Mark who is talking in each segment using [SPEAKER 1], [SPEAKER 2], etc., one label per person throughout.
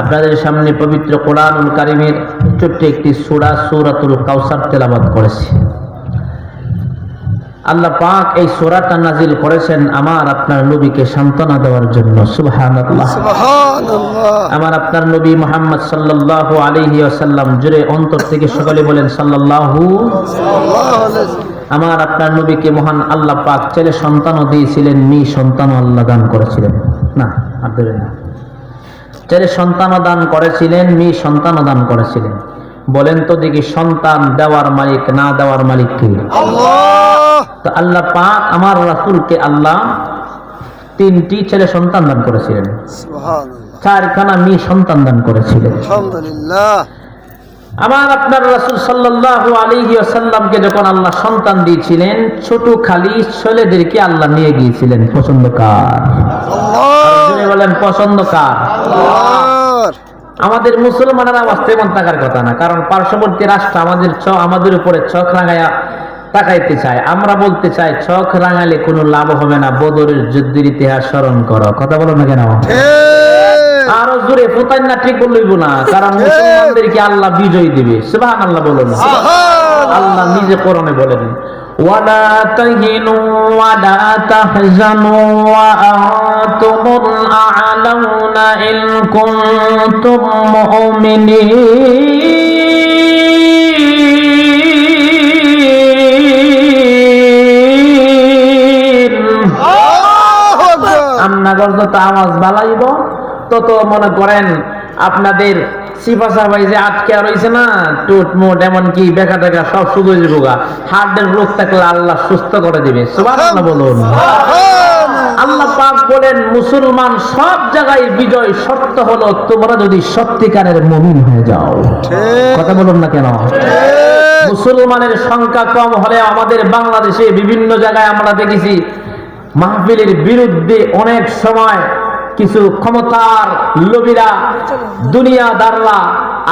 [SPEAKER 1] আপনাদের সামনে পবিত্র কোরআনুল কারিমের ছোট্ট একটি সুরা সুরাতুল কাউসার তেলাবাদ করেছি। আল্লাহ পাক এই সুরাটা নাজিল করেছেন আমার আপনার নবীকে সান্ত্বনা দেওয়ার জন্য। আমার আপনার নবী মোহাম্মদ সাল্লাল্লাহু আলাইহি ওয়াসাল্লাম জুড়ে অন্তর থেকে সকলে বলেন সাল্লাল্লাহু
[SPEAKER 2] সাল্লাল্লাহু
[SPEAKER 1] আমার আপনার নবীকে মহান আল্লাহ পাক ছেলে সন্তানও দিয়েছিলেন মেয়ে সন্তানও আল্লাহ দান করেছিলেন। না আর না। ছেলে সন্তানও দান করেছিলেন মেয়ে সন্তানও দান করেছিলেন। বলেন তো দেখি সন্তান দেওয়ার মালিক না দেওয়ার মালিক কে?
[SPEAKER 2] আল্লাহ!
[SPEAKER 1] তো আল্লাহ পাক আমার রাসূলকে আল্লাহ তিনটি ছেলে সন্তান দান করেছিলেন চারখানা মেয়ে সন্তান দান করেছিলেন আমার আপনার রাসূল সাল্লাল্লাহু আলাইহি ওয়াসাল্লামকে যখন আল্লাহ সন্তান দিয়েছিলেন ছোট খালি ছেলেদেরকে আল্লাহ নিয়ে গিয়েছিলেন। পছন্দ কার?
[SPEAKER 2] আল্লাহ!
[SPEAKER 1] জোরে বলেন পছন্দ কার? আমাদের মুসলমানেরা বাঁচতে মন থাকার কথা না কারণ পার্শ্ববর্তী রাষ্ট্র আমাদের চ আমাদের উপরে চোখ রাঙায়া তাকাইতে চায়। আমরা বলতে চাই চোখ রাঙালে কোনো লাভ হবে না বদরের যুদ্ধের ইতিহাস স্মরণ করো। কথা বলো না কেন? আরও জোরে ফুতাই না ঠিক বলইব না কারণ মুসলমানদেরকে আল্লাহ বিজয় দিবে। সুবহান আল্লাহ বলুন আল্লাহ নিজে কোরআনে বলেন ওয়ালা তাহজানু ওয়া আনতুমুল আ'লাউনা ইন কুনতুম মুমিনিন
[SPEAKER 2] আল্লাহু আকবার।
[SPEAKER 1] যত আওয়াজ বালাইব তত মনে করেন আপনাদের সিপাশা ভাই যে আটকে রয়েছে না টুট মুট এমনকি বেকা টেকা সব শুধু যাব হার্টের রোগ থাকলে আল্লাহ সুস্থ করে দিবে। বলুন। আল্লাহ পাক বলেন মুসলমান সব জায়গায় বিজয় সত্য হলো তোমরা যদি সত্যিকারের মুমিন হয়ে যাও। কথা বলুন না কেন? মুসলমানের সংখ্যা কম হলে আমাদের বাংলাদেশে বিভিন্ন জায়গায় আমরা দেখেছি মাহফিলের বিরুদ্ধে অনেক সময় কিছু ক্ষমতার লোভীরা দুনিয়াদাররা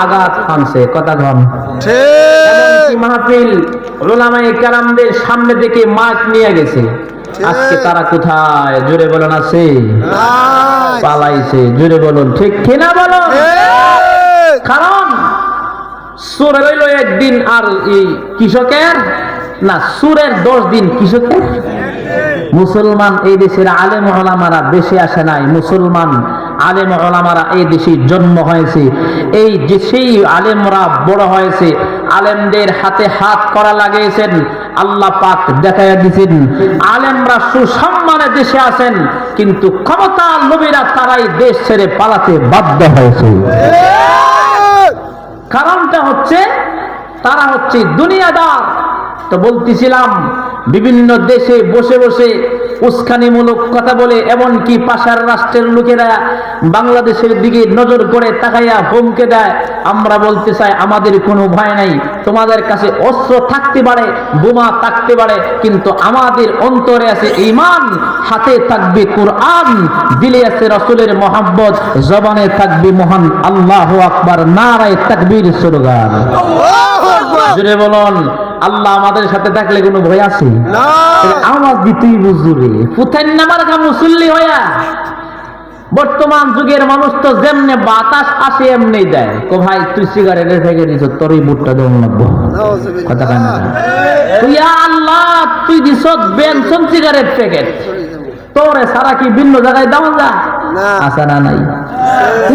[SPEAKER 1] আঘাত হানছে। কথা
[SPEAKER 2] ঠিক।
[SPEAKER 1] মাহফিল ওলামাই কারামদের সামনে থেকে মাছ নিয়ে গেছে। আজকে তারা কোথায়? জোরে বলুন আছে? পালাইছে। জোরে বলুন। ঠিক কিনা বলুন? কারণ সুর রইল একদিন আর এই কৃষকের? না সুরের দশ দিন কৃষকের? মুসলমান এই দেশের আলেম ওলামারা বেশি আসে নাই। মুসলমান আলেম ওলামারা এই দেশে জন্ম হয়েছে। এই সেই আলেমরা বড় হয়েছে। আলেমদের হাতে হাত করা লাগিয়েছেন। আল্লাহ পাক দেখাইয়া দিয়েছেন, আলেমরা সুসম্মানে দেশে আছেন, কিন্তু ক্ষমতা লোভীরা তারাই দেশ ছেড়ে পালাতে বাধ্য হয়েছে। কারণটা হচ্ছে, তারা হচ্ছে দুনিয়াদার। তো বলতেছিলাম বিভিন্ন দেশে বসে বসে উস্কানিমূলক কথা বলে এমনকি পাশার রাষ্ট্রের লোকেরা বাংলাদেশের দিকে নজর করে তাকাইয়া হুমকে দেয়। আমরা বলতে চাই আমাদের কোনো ভয় নাই। তোমাদের কাছে অস্ত্র থাকতে পারে বোমা থাকতে পারে কিন্তু আমাদের অন্তরে আছে ইমান হাতে থাকবে কোরআন দিলে আছে রসুলের মোহাম্মদ জবানে থাকবে মহান আল্লাহ আকবার নারায় তাকবীর
[SPEAKER 2] আকবার।
[SPEAKER 1] জুড়ে বলুন। আল্লাহ আমাদের সাথে থাকলে কোনো ভয় আছে?
[SPEAKER 2] না।
[SPEAKER 1] আওয়াজ দিতেই বুঝুরে ফুতেন নামার কা মুসল্লি হইয়া। বর্তমান যুগের মানুষ তো যেমনে বাতাস আসে এমনি দেয়। কো ভাই তুই সিগারেটের ফেকে দিছ তোর এই বুটটা দেবো লাগবো। কথা কান তুই আল্লাহ তুই দিছ বেনসন সিগারেট প্যাকেট তোরে সারা কি ভিন্ন জায়গায় দাও যা
[SPEAKER 2] না।
[SPEAKER 1] আসা না নাই।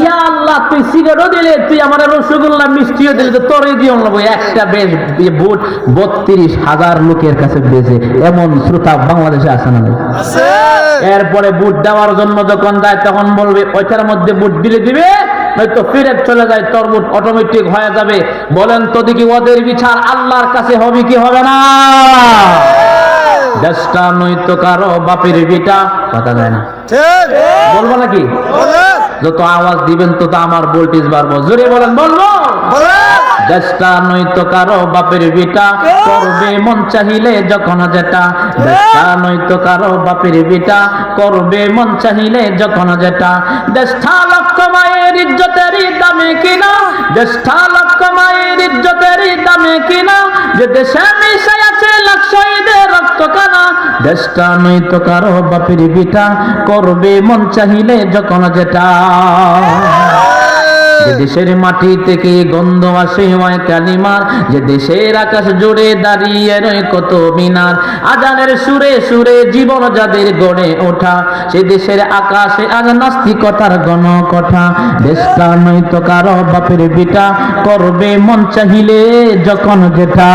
[SPEAKER 1] ইয়া আল্লাহ তুই সিগারেটও দিলে তুই আমার রসগোল্লা মিষ্টিও দিলে তো তোরই দিও নেব একটা বেশ বুট বত্রিশ হাজার লোকের কাছে বেজে এমন শ্রোতা বাংলাদেশে আসে না
[SPEAKER 2] আছে।
[SPEAKER 1] এরপরে বুট দেওয়ার জন্য যখন যায় তখন বলবে ওইটার মধ্যে বুট দিলে দিবে নয়তো ফিরে চলে যায় তোর বুট অটোমেটিক হয়ে যাবে। বলেন তো দেখি ওদের বিচার আল্লাহর কাছে হবে কি হবে না? দেশটা নয়তো কারও বাপের বিটা কথা যায় না।
[SPEAKER 2] ঠিক।
[SPEAKER 1] বলব নাকি? যত আওয়াজ দিবেন তত আমার ভোল্টেজ বাড়বো। জোরে বলেন বলব। দেশটা নয়তো কারও বাপের বিটা। করবে মন চাহিলে যখন যেটা। দেশটা নয়তো কারও বাপের বিটা। করবে মন চাহিলে যখন যেটা। দেশটা লক্ষ মায়ের ইজ্জতেরই দামে কিনা। দেশটা লক্ষ মায়ের ইজ্জতেরই দামে কিনা। যে দেশে মিশে আছে লাখ শহীদের রক্ত কানা দেশটা নয়তো কারও বাপের বিটা। করবে মন চাহিলে যখন যেটা। দেশের মাটি থেকে গন্ধ আসে হয় কালিমার, যে দেশের আকাশ জুড়ে দাঁড়িয়ে রয় কত মিনার। আজানের সুরে সুরে জীবন যাদের গড়ে ওঠা, সে দেশের আকাশে আজ নাস্তিকতার গণ কথা দেশটা নয় তো কারও বাপের বিটা, করবে মন চাহিলে যখন যেটা।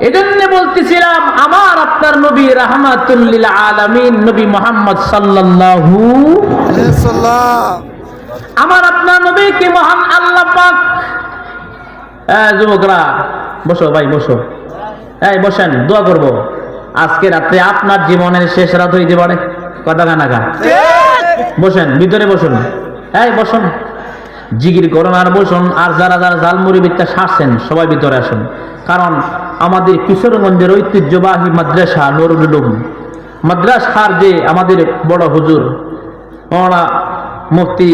[SPEAKER 1] এজন্য বলতেছিলাম আমার আপনার নবী রাহমাতুল্লিল আলামিন নবী মোহাম্মদ সাল্লাল্লাহু আমার আপনার নবী কি মহান আল্লাহ পাক? যুবকরা বসো ভাই বসো। এই বসেন দোয়া করব। আজকে রাত্রে আপনার জীবনের শেষ রাত হইতে পারে কথা গানা গা বসেন ভিতরে বসুন। এই বসুন। জিগির করুন আর বসুন আর যারা যারা জালমুড়ি বিদ্যা সারছেন সবাই ভিতরে আসুন। কারণ আমাদের কিশোরগঞ্জের ঐতিহ্যবাহী মাদ্রাসা নুরুল মাদ্রাসার যে আমাদের বড় হুজুর ওরা মুফতি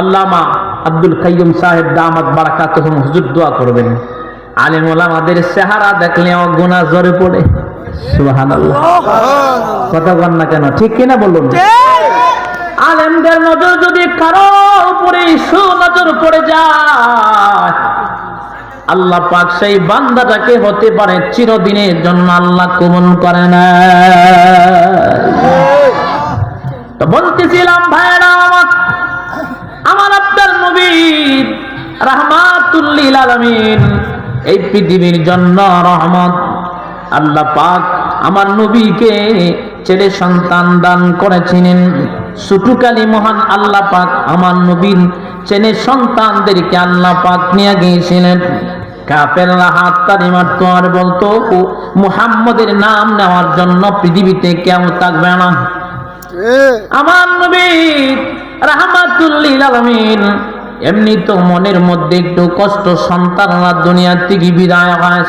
[SPEAKER 1] আল্লামা আব্দুল কাইয়ুম সাহেব দামাত বারাকাত হুজুর দোয়া করবেন। আলেম ওলামাদের চেহারা দেখলে আমার গুনাহ জ্বরে পড়ে। কথা বল না কেন? ঠিক কিনা বলুন? আলেমদের নজর যদি কারও উপরে সুনজর পড়ে যায়, আল্লাহ পাক সেই বান্দাটাকে হতে পারে চিরদিনের জন্য আল্লাহ কবুল করে না। তো বলতেছিলাম ভাইরা আমার আপনার নবী রাহমাতুল্লিল আলামিন, এই পৃথিবীর জন্য রহমত। আল্লাহ পাক আমার নবীকে ছেলে সন্তান দান করেছিলেন। সুটুকালী মহান আল্লাহ পাক আমার নবীর ছেলে সন্তানদেরকে আল্লাহ পাক নিয়ে গিয়েছিলেন। কাপেররা হাত তারি মারতো আর বলতো মুহাম্মদের নাম নেওয়ার জন্য পৃথিবীতে কেউ থাকবে না। আমার নবী রাহমাতুল্লিল আলামিন এমনি তো মনের মধ্যে একটু কষ্ট সন্তানরা দুনিয়া থেকে বিদায় হয়।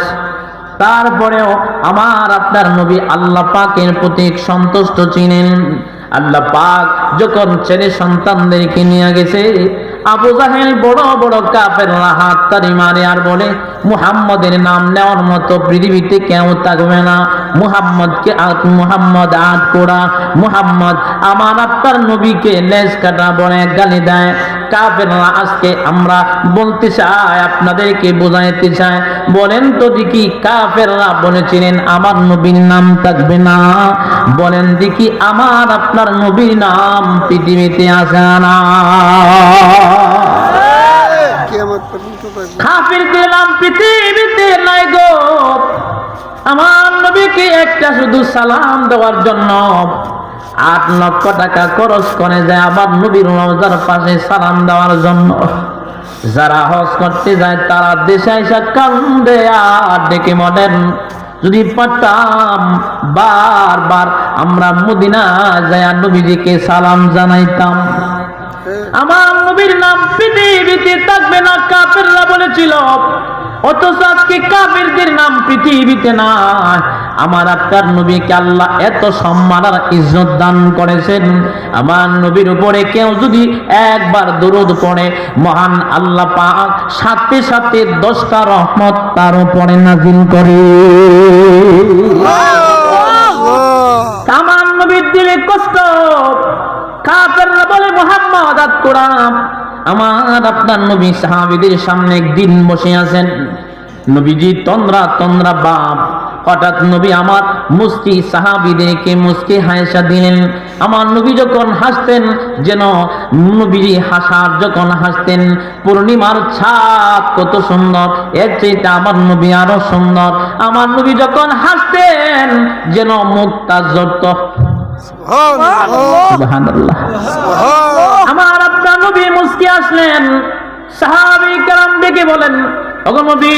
[SPEAKER 1] তারপরেও আমার আপনার নবী আল্লাহ পাকের প্রতি সন্তুষ্ট ছিলেন। আল্লাহ পাক যখন ছেলে সন্তানদেরকে নিয়ে গেছে, আবু জাহেল বড় বড় কাপের হাত তারি মারে আর বলে, মুহাম্মদের নাম নেওয়ার মতো পৃথিবীতে কেউ থাকবে না। মুহাম্মদকে আত মুহাম্মদ আট পোড়া। মুহাম্মদ আমার আপনার নবীকে লেজ কাটা বলে গালি দেয়। কাফেররা আজকে আমরা বলতে চাই আপনাদেরকে বোঝাইতে চাই। বলেন তো দেখি কাফেররা বলেছিলেন আমার নবীর নাম থাকবে না। বলেন দেখি আমার আপনার নবীর নাম পৃথিবীতে আসে না। কাফির দিলাম পৃথিবীতে নাই গো। আমার নবীকে একটা শুধু সালাম দেওয়ার জন্য আট লক্ষ টাকা খরচ করে যায় আবার নবীর রোজার পাশে সালাম দেওয়ার জন্য। যারা হজ করতে যায়, তারা দেশে এসে কান্দে আর ডেকে মডেন যদি পারতাম বারবার, আমরা মদিনা যায় নবীজিকে সালাম জানাইতাম। আমার নবীর নাম পৃথিবীতে থাকবে না, কাফেররা বলেছিল, অথচ আজকে কাফেরদের নাম পৃথিবীতে না আমার আপনার নবীকে আল্লাহ এত সম্মান আর ইজ্জত দান করেছেন। আমার নবীর উপরে কেউ যদি একবার দরুদ পড়ে, মহান আল্লাহ পাক সাথে সাথে দশটা রহমত তার উপরে নাজিল করে। আমার নবীর দিলে কষ্ট। কাফেররা বলে, মোহাম্মদ, আদ কোরআন। আমার আপনার নবী সাহাবীদের সামনে একদিন বসে আছেন। নবীজি তন্দ্রা তন্দ্রা বাপ হঠাৎ নবী আমার মুস্কি সাহাবিদেরকে মুস্কি হায়সা দিলেন। আমার নবী যখন হাসতেন যেন নবীজি হাসার যখন হাসতেন পূর্ণিমার ছাপ কত সুন্দর এর চাইতে আমার নবী আরও সুন্দর। আমার নবী যখন হাসতেন যেন মুক্তা জড়ত আমার আপনার নবী মুস্কি আসলেন। সাহাবি কারাম ডেকে বলেন ওগো নবী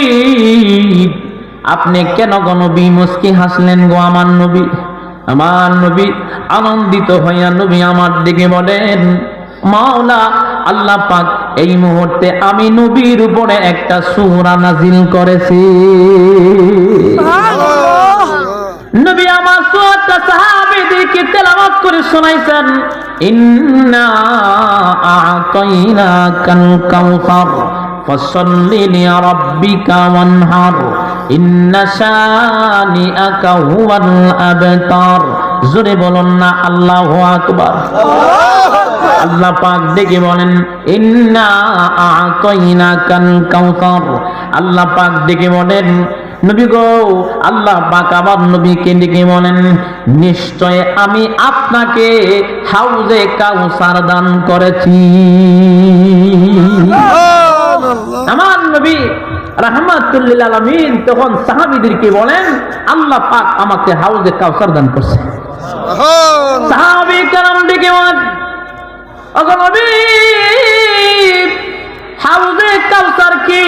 [SPEAKER 1] আপনি কেন গো নবী? মুস্কি হাসলেন গো আমার নবী। আমার নবী আনন্দিত হইয়া নবী আমার দিকে বলেন মাওলা আল্লাহ পাক এই মুহূর্তে আমি নবীর উপরে একটা সূরা নাজিল করেছি। নবী আমার সুরাটা সাহাবীদেরকে তেলাওয়াত করে শোনাইছেন ইন্না আ'তাইনাকাল কাউসার ফসল্লি লিরাব্বিকা ওয়ানহার। জোরে বলুন না আল্লাহু আকবার। আল্লাহ পাক ডেকে বলেন ইন্না আতাইনা কাল কাউসার। আল্লাহ পাক ডেকে বলেন নবী গো আল্লাহ পাক আমার নবীকে ডেকে বলেন নিশ্চয় আমি আপনাকে হাউজে কাউসার দান করেছি। আমার নবী রাহমাতুল্লিল আলামিন তখন সাহাবীদেরকে বলেন আল্লাহ পাক আমাকে হাউজে কাউসার দান করছে। সাহাবী কারাম ডেকে হাউজে কাউসার কি?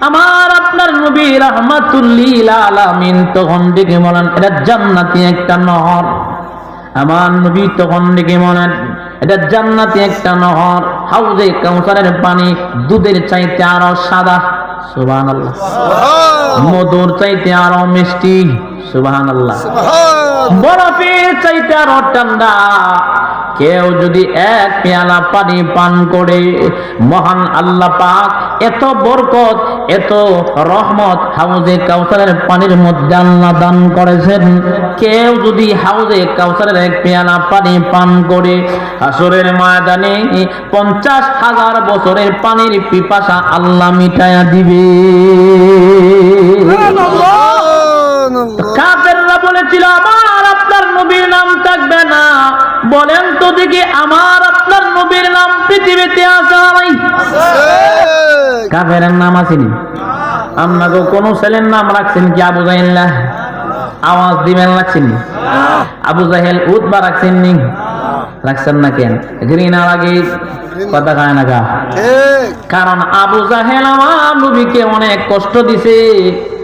[SPEAKER 1] আমার আপনার নবী রাহমাতুল্লিল আলামিন তখন ডেকে বলেন এটা জান্নাতি একটা নহর আমার নবী তখন ডেকে বলেন এটা জান্নাতি একটা নহর। হাউজে কাউসারের পানি দুধের চাইতে আরও সাদা। সুবহানাল্লাহ।
[SPEAKER 2] সুবহানাল্লাহ।
[SPEAKER 1] মধুর চাইতে আরও মিষ্টি। সুবহানাল্লাহ।
[SPEAKER 2] সুবহানাল্লাহ।
[SPEAKER 1] বরফের চাইতে আরও ঠান্ডা। কেউ যদি এক পেয়ালা পানি পান করে মহান আল্লাহ পাক এত বরকত এত রহমত হাউজে কাউসারের পানির মধ্যে আল্লাহ দান করেছেন। কেউ যদি হাউজে কাউসারের এক পেয়ালা পানি পান করে আসরের ময়দানে পঞ্চাশ হাজার বছরের পানির পিপাসা আল্লাহ মিটায়া দিবে। কাফেররা বলেছিল আমার আপনার নবীর নাম থাকবে না। বলেন তো দেখি আমার আপনার নবীর নাম পৃথিবীতে আসা নাই?
[SPEAKER 2] এই,
[SPEAKER 1] কাফেরের নাম আসেনি আপনাকে কোন ছেলের নাম রাখছেন কি আবু জাহিল্লাহ আওয়াজ দিবেন রাখছেন নি? আবু জাহেল উৎবা রাখছেন নি? রাখছেন না কেন? ঘৃণা লাগে কথা খায় না কারণ আবু জাহেল আমার নবীকে অনেক কষ্ট দিছে।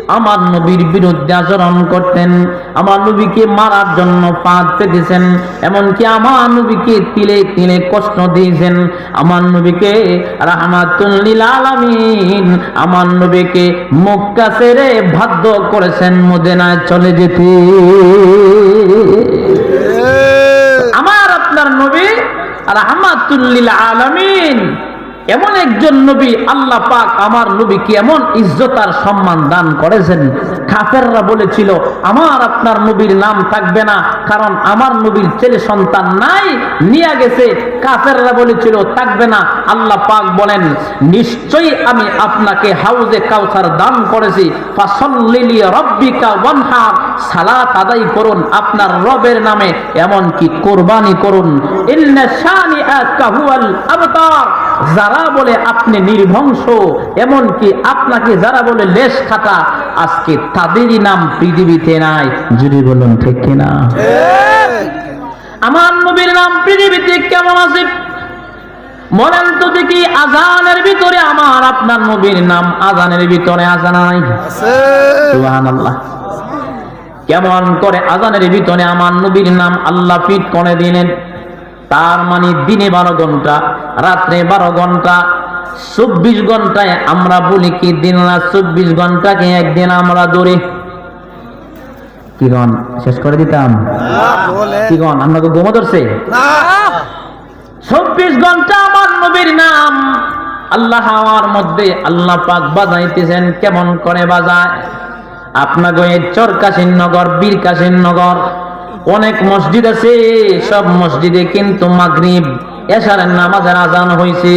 [SPEAKER 1] আমার নবীর বিরুদ্ধে আচরণ করতেন আমার নবীকে মারার জন্য পাঁচ পেতেছেন এমনকি আমার নবীকে তিলে তিলে কষ্ট দিয়েছেন। আমার নবীকে রাহমাতুল্লিল আলামিন আমার নবীকে মক্কা ছেড়ে বাধ্য করেছেন মদিনায় চলে যেতে। আমার আপনার নবী রাহমাতুল্লিল আলামিন এমন একজন নবী আল্লাহ পাক আমার নবীকে এমন ইজ্জত আর সম্মান দান করেছেন। কাফেররা বলেছিল, আমার আপনার নবীর নাম থাকবে না, কারণ আমার নবীর ছেলে সন্তান নাই, নিয়ে গেছে। কাফেররা বলেছিল, থাকবে না। আল্লাহ পাক বলেন, নিশ্চয়ই আমি আপনাকে হাউজে কাউসার দান করেছি। ফাসল্লিলি রব্বিকা ওয়ানহার, সালাত আদায় করুন আপনার রবের নামে এমন কি কোরবানি করুন। ইন্না শানিআকা হুয়াল আবতার। যারা বলে আপনি নির্বংশ এমন কি আপনাকে যারা বলে লেশ খাটা আজকে তাদেরই নাম পৃথিবীতে নাই। যদি বলুন ঠিক কিনা? আমার নবীর নাম পৃথিবীতে কেমন আছে? বলেন তো দেখি আজানের ভিতরে আমার আপনার নবীর নাম আজানের ভিতরে আছে না নাই সুবহানাল্লাহ। কেমন করে আজানের ভিতরে আমার নবীর নাম আল্লাহ ফিট করে দিলেন? তার মানে দিনে বারো ঘণ্টা, রাত্রে বারো ঘণ্টা, চব্বিশ ঘন্টায় আমরা বলি কি দিন রাত চব্বিশ ঘন্টাকে একদিন আমরা ধরে। শেষ করে দিতাম? আপনাকে গোমো ধরছে? চব্বিশ ঘণ্টা আমার নবীর নাম। আল্লাহ মধ্যে আল্লাহ পাক বাজাইতেছেন, কেমন করে বাজায়? আপনাকে চরকাশীন নগর বীরকাশীন নগর অনেক মসজিদ আছে সব মসজিদে কিন্তু মাগরিব এশারের নামাজের আজান হয়েছে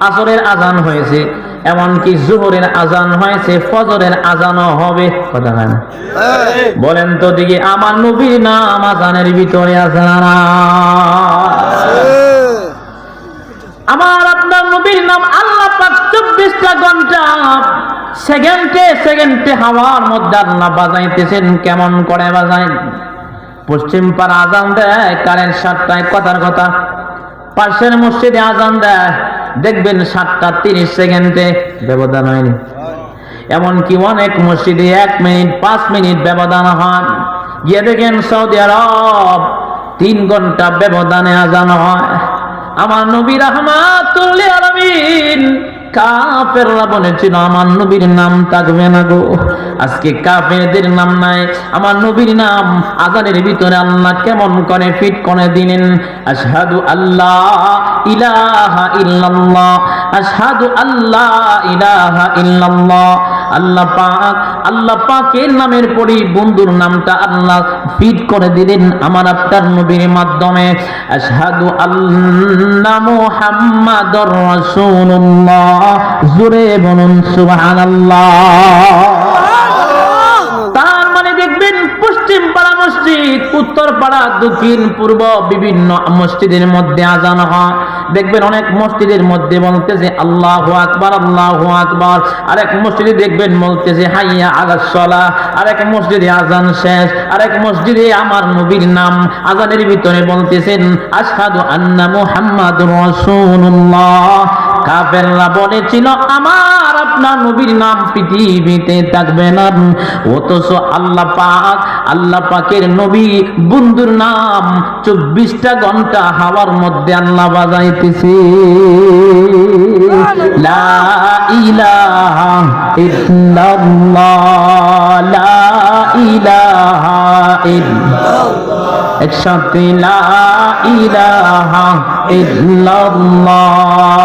[SPEAKER 1] আসরের আজান হয়েছে এমনকি জোহরের আজান হয়েছে ফজরের আজানও হবে। কথা না? বলেন তো দিকে আমার নবীর নাম আজানের ভিতরে আছে?
[SPEAKER 2] এই,
[SPEAKER 1] আমার আপনার নবীর নাম আল্লাহ পাক চব্বিশটা ঘণ্টা সেকেন্ডে সেকেন্ডে হাওয়ার মধ্যে আল্লাহ বাজাইতেছেন কেমন করে বাজায় পশ্চিম পাড়া আজান দেয়, কারেন্ট সাতটায় কথার কথা। পাশের মসজিদে আজান দেয়, দেখবেন সাতটা তিরিশ সেকেন্ডে ব্যবধান হয়নি। এমনকি অনেক মসজিদে এক মিনিট, পাঁচ মিনিট ব্যবধান হন গিয়ে দেখেন সৌদি আরব, তিন ঘণ্টা ব্যবধানে আজান হয়। আমার নবীর রহমাতুল্লিল আলামিন কাফেররা বলেছিল, আমার নবীর নাম থাকবে না গো। আজকে কাফেরদের নাম নাই। আমার নবীর নাম আজানের ভিতরে আল্লাহ কেমন করে ফিট করে দিলেন? আশহাদু আল্লাহ ইলাহা ইল্লাল্লাহ। আশহাদু আল্লাহ ইলাহা ইল্লাল্লাহ। আল্লাহ পাক, আল্লাহ পাকের নামের পরেই বন্ধুর নামটা আল্লাহ ফিট করে দিলেন আমার আপনার নবীর মাধ্যমে। আশহাদু আল্লা মুহাম্মাদুর রাসূলুল্লাহ। জোরে বলুন সুবহানাল্লাহ। পশ্চিম পাড়া মসজিদ উত্তর পাড়া দক্ষিণ পূর্ব, বিভিন্ন মসজিদের মধ্যে আজান হয়। দেখবেন অনেক মসজিদের মধ্যে বলতেছে, আল্লাহ আকবার আল্লাহ আকবার। আরেক মসজিদে দেখবেন বলতেছে, হাইয়া আগার সলা। আরেক মসজিদে আজান শেষ। আরেক মসজিদে আমার নবীর নাম আজানের ভিতরে বলতেছেন, আশহাদু আন্না মুহাম্মাদুর রাসূলুল্লাহ। কাফেররা বলেছিল, আমার আপনার নবীর নাম পৃথিবীতে থাকবে না। অথচ আল্লাহ পাক, আল্লাহ পাকের নবী বন্ধুর নাম চব্বিশটা ঘণ্টা হাওয়ার মধ্যে আল্লাহ বাজাইতেছে। লা ইলাহা ইল্লাল্লাহ, লা ইলাহা ইল্লাল্লাহ। একসাথে লা ইলাহা ইল্লাল্লাহ।